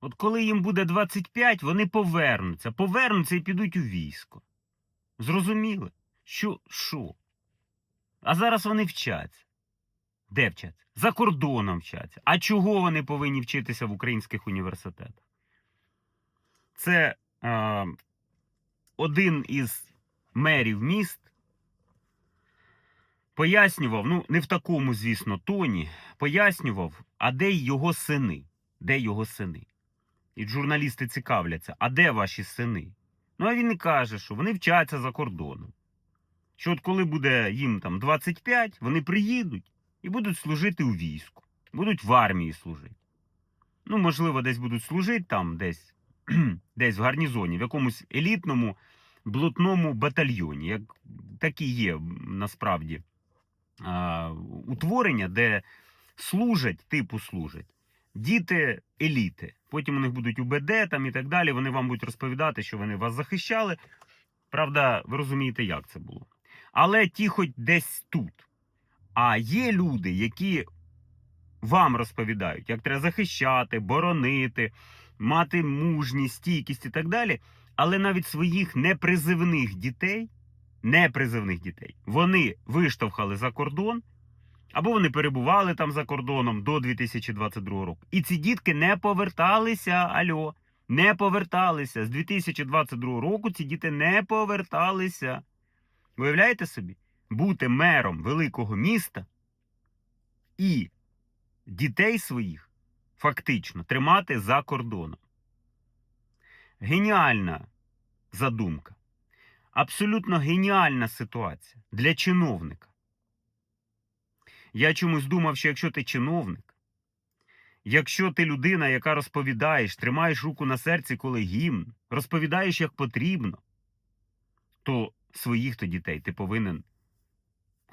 От коли їм буде 25, вони повернуться. Повернуться і підуть у військо. Зрозуміли? Що? Що? А зараз вони вчаться. Де вчаться? За кордоном вчаться. А чого вони повинні вчитися в українських університетах? Це е, один із мерів міст пояснював, ну не в такому, звісно, тоні, пояснював, а де його сини? Де його сини? І журналісти цікавляться, а де ваші сини? Ну, а він і каже, що вони вчаться за кордоном. Що от коли буде їм там 25, вони приїдуть і будуть служити у війську, будуть в армії служити. Ну, можливо, десь будуть служити там, десь, десь в гарнізоні, в якомусь елітному блатному батальйоні. Як такі є насправді а, утворення, де служать, типу служать діти еліти. Потім у них будуть УБД там і так далі. Вони вам будуть розповідати, що вони вас захищали. Правда, ви розумієте, як це було. Але ті, хоч десь тут. А є люди, які вам розповідають, як треба захищати, боронити, мати мужність, стійкість і так далі. Але навіть своїх непризивних дітей, непризивних дітей, вони виштовхали за кордон, або вони перебували там за кордоном до 2022 року. І ці дітки не поверталися. Альо, не поверталися. З 2022 року ці діти не поверталися. Уявляєте собі? Бути мером великого міста і дітей своїх фактично тримати за кордоном. Геніальна задумка. Абсолютно геніальна ситуація для чиновника. Я чомусь думав, що якщо ти чиновник, якщо ти людина, яка розповідаєш, тримаєш руку на серці, коли гімн, розповідаєш як потрібно, то своїх то дітей ти повинен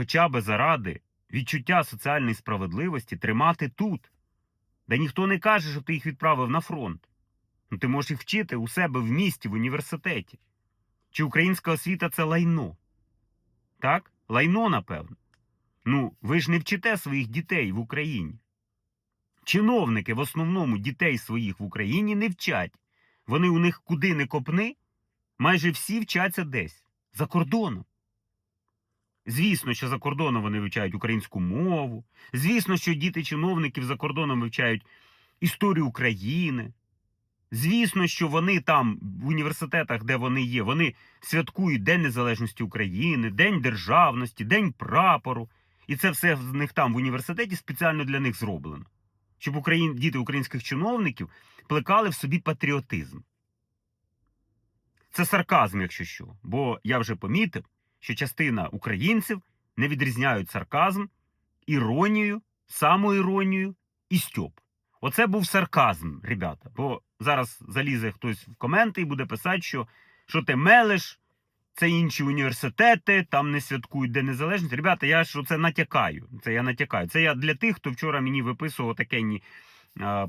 хоча б заради відчуття соціальної справедливості тримати тут, де ніхто не каже, що ти їх відправив на фронт. Ну, ти можеш їх вчити у себе в місті, в університеті. Чи українська освіта це лайно? Так? Лайно, напевно. Ну, ви ж не вчите своїх дітей в Україні. Чиновники в основному дітей своїх в Україні не вчать. Вони у них куди не копни, майже всі вчаться десь за кордоном. Звісно, що за кордоном вони вивчають українську мову. Звісно, що діти чиновників за кордоном вивчають історію України. Звісно, що вони там, в університетах, де вони є, вони святкують День Незалежності України, День Державності, День прапору. І це все в них там в університеті спеціально для них зроблено. Щоб Україн... діти українських чиновників плекали в собі патріотизм. Це сарказм, якщо що. Бо я вже помітив, що частина українців не відрізняють сарказм, іронію, самоіронію і стьоп. Оце був сарказм, ребята. Бо зараз залізе хтось в коменти і буде писати, що, що ти мелиш, це інші університети, там не святкують День Незалежності. Ребята, я ж це натякаю. Це я натякаю. Це я для тих, хто вчора мені виписував таке ні,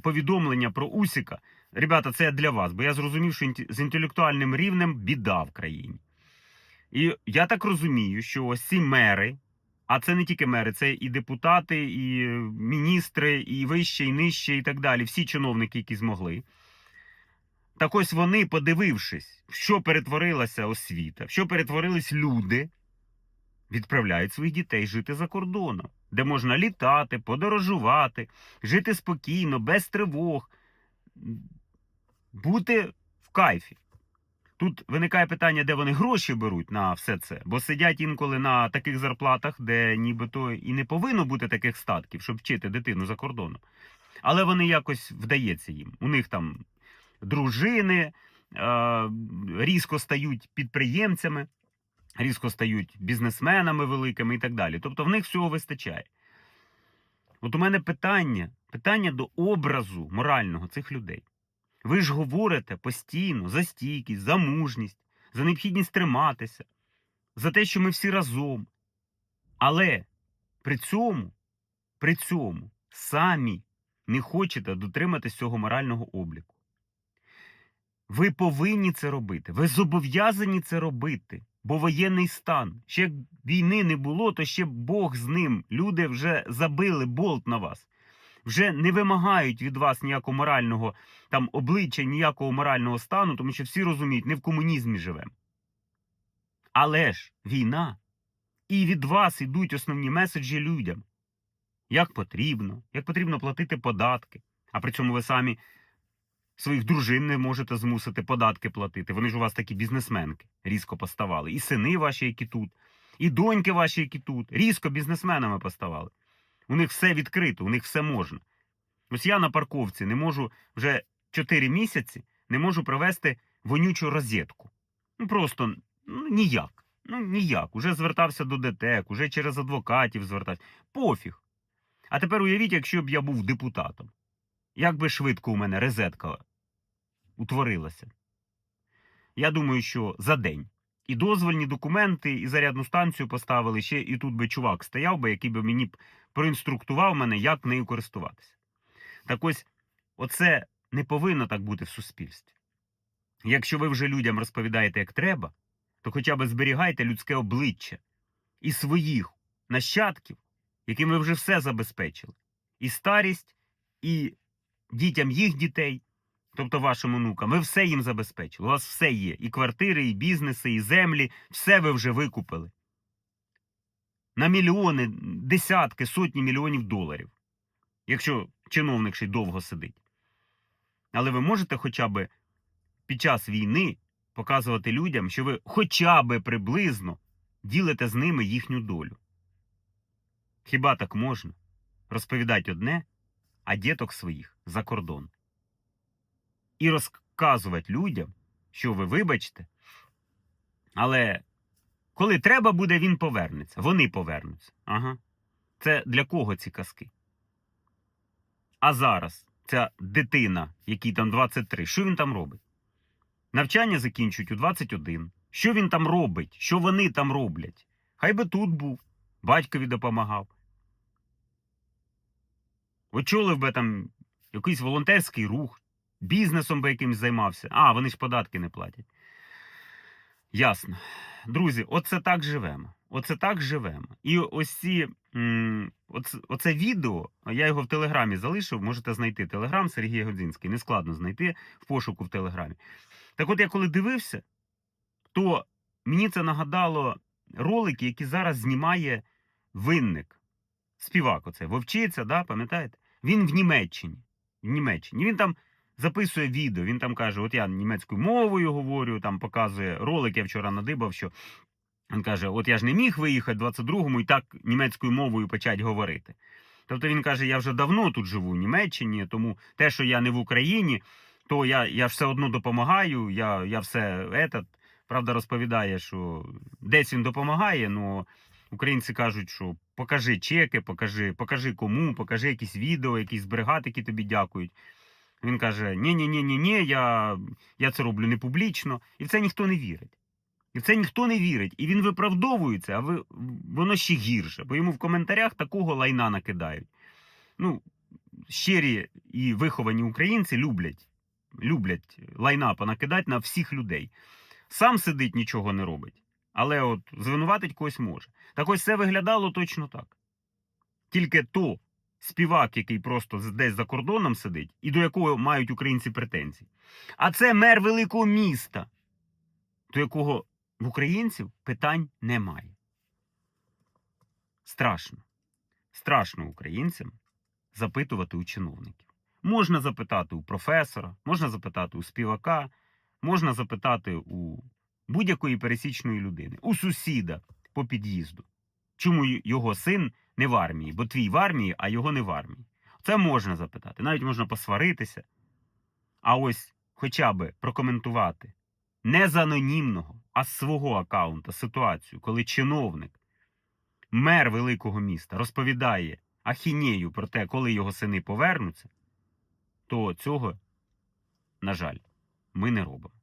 повідомлення про Усіка. Ребята, це я для вас, бо я зрозумів, що з інтелектуальним рівнем біда в країні. І я так розумію, що ось ці мери, а це не тільки мери, це і депутати, і міністри, і вище, і нижче, і так далі. Всі чиновники, які змогли. Так ось вони, подивившись, в що перетворилася освіта, в що перетворились люди, відправляють своїх дітей жити за кордоном, де можна літати, подорожувати, жити спокійно, без тривог, бути в кайфі. Тут виникає питання, де вони гроші беруть на все це, бо сидять інколи на таких зарплатах, де нібито і не повинно бути таких статків, щоб вчити дитину за кордоном. Але вони якось вдається їм. У них там дружини е, різко стають підприємцями, різко стають бізнесменами великими і так далі. Тобто в них всього вистачає. От у мене питання, питання до образу морального цих людей. Ви ж говорите постійно за стійкість, за мужність, за необхідність триматися, за те, що ми всі разом. Але при цьому, при цьому самі не хочете дотриматись цього морального обліку. Ви повинні це робити. Ви зобов'язані це робити. Бо воєнний стан. Ще війни не було, то ще Бог з ним. Люди вже забили болт на вас. вже не вимагають від вас ніякого морального там обличчя, ніякого морального стану, тому що всі розуміють, не в комунізмі живемо. Але ж війна, і від вас йдуть основні меседжі людям. Як потрібно, як потрібно платити податки. А при цьому ви самі своїх дружин не можете змусити податки платити. Вони ж у вас такі бізнесменки різко поставали. І сини ваші, які тут, і доньки ваші, які тут, різко бізнесменами поставали. У них все відкрито, у них все можна. Ось я на парковці не можу вже 4 місяці не можу провести вонючу розетку. Ну просто ну, ніяк. Ну ніяк. Уже звертався до ДТЕК, уже через адвокатів звертався. Пофіг. А тепер уявіть, якщо б я був депутатом. Як би швидко у мене розетка утворилася. Я думаю, що за день. І дозвольні документи, і зарядну станцію поставили ще, і тут би чувак стояв би, який би мені проінструктував мене, як нею користуватися. Так ось, оце не повинно так бути в суспільстві. Якщо ви вже людям розповідаєте, як треба, то хоча б зберігайте людське обличчя і своїх нащадків, яким ви вже все забезпечили. І старість, і дітям їх дітей, тобто вашим онукам, ви все їм забезпечили. У вас все є. І квартири, і бізнеси, і землі, все ви вже викупили. На мільйони, десятки, сотні мільйонів доларів. Якщо чиновник ще й довго сидить. Але ви можете хоча б під час війни показувати людям, що ви хоча б приблизно ділите з ними їхню долю. Хіба так можна? Розповідати одне, а діток своїх за кордон. І розказувати людям, що ви вибачте, але коли треба буде, він повернеться. Вони повернуться. Ага. Це для кого ці казки? А зараз ця дитина, якій там 23, що він там робить? Навчання закінчують у 21. Що він там робить? Що вони там роблять? Хай би тут був, батькові допомагав. Очолив би там якийсь волонтерський рух, бізнесом би якимось займався. А, вони ж податки не платять. Ясно. Друзі, оце так живемо. Оце так живемо. І ось ці, оце, оце відео, я його в Телеграмі залишив, можете знайти Телеграм Сергій Годзінський. Нескладно знайти в пошуку в Телеграмі. Так от я коли дивився, то мені це нагадало ролики, які зараз знімає винник. Співак оце, Вовчиця, да, пам'ятаєте? Він в Німеччині. В Німеччині. Він там записує відео, він там каже: от я німецькою мовою говорю, там показує ролик, я вчора надибав, що він каже: От я ж не міг виїхати 22-му і так німецькою мовою почати говорити. Тобто він каже: я вже давно тут живу в Німеччині, тому те, що я не в Україні, то я, я все одно допомагаю, я, я все етат. Правда, розповідає, що десь він допомагає, але українці кажуть, що покажи чеки, покажи, покажи кому, покажи якісь відео, якісь бригади, які тобі дякують. Він каже: ні ні ні ні ні я, я це роблю не публічно. І в це ніхто не вірить. І в це ніхто не вірить. І він виправдовується, а ви, воно ще гірше, бо йому в коментарях такого лайна накидають. Ну, щирі і виховані українці люблять, люблять лайна понакидати на всіх людей. Сам сидить, нічого не робить. Але от звинуватить когось може. Так ось це виглядало точно так. Тільки то співак, який просто десь за кордоном сидить, і до якого мають українці претензії. А це мер великого міста, до якого в українців питань немає. Страшно. Страшно українцям запитувати у чиновників. Можна запитати у професора, можна запитати у співака, можна запитати у будь-якої пересічної людини, у сусіда по під'їзду. Чому його син не в армії, бо твій в армії, а його не в армії. Це можна запитати. Навіть можна посваритися. А ось хоча би прокоментувати не з анонімного, а з свого аккаунта ситуацію, коли чиновник, мер великого міста розповідає ахінею про те, коли його сини повернуться, то цього, на жаль, ми не робимо.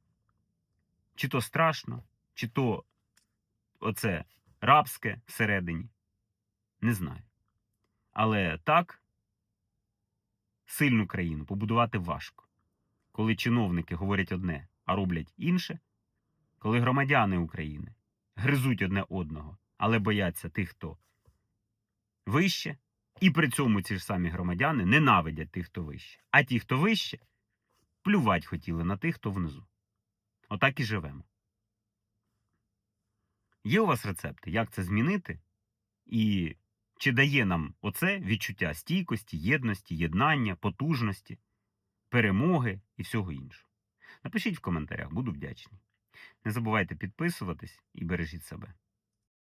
Чи то страшно, чи то оце рабське всередині, не знаю. Але так сильну країну побудувати важко. Коли чиновники говорять одне, а роблять інше, коли громадяни України гризуть одне одного, але бояться тих, хто вище, І при цьому ці ж самі громадяни ненавидять тих, хто вище. А ті, хто вище, плювать хотіли на тих, хто внизу. Отак і живемо. Є у вас рецепти, як це змінити? І чи дає нам оце відчуття стійкості, єдності, єднання, потужності, перемоги і всього іншого? Напишіть в коментарях, буду вдячний. Не забувайте підписуватись і бережіть себе.